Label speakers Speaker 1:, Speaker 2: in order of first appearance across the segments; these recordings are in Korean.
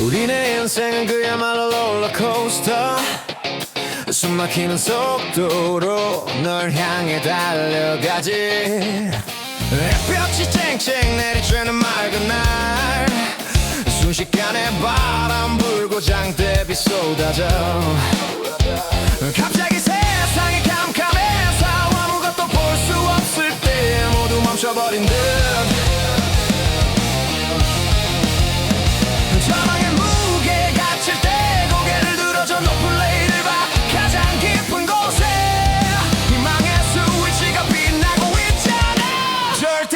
Speaker 1: 우리네 인생은 그야말로 롤러코스터. 숨막히는 속도로 널 향해 달려가지. 햇볕이 쨍쨍 내리쬐는 맑은 날. 순식간에 바람 불고 장대비 쏟아져. 갑자기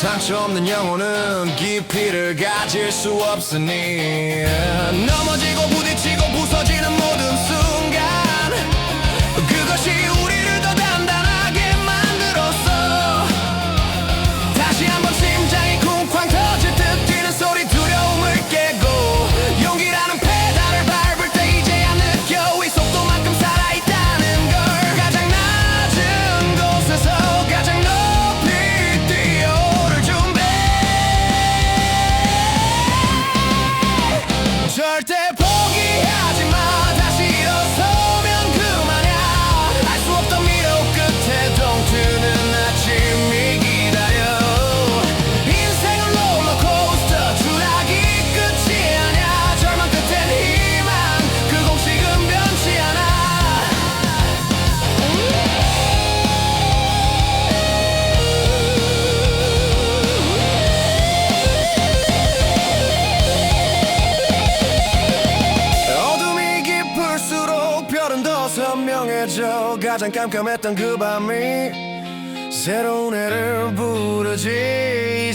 Speaker 1: 상처 없는 영혼은 깊이를 가질 수 없으니 넘어지고 부딪히고 부서지는 모든 수 start to 선명해져 가장 깜깜했던 그 밤이 새로운 해를 부르지.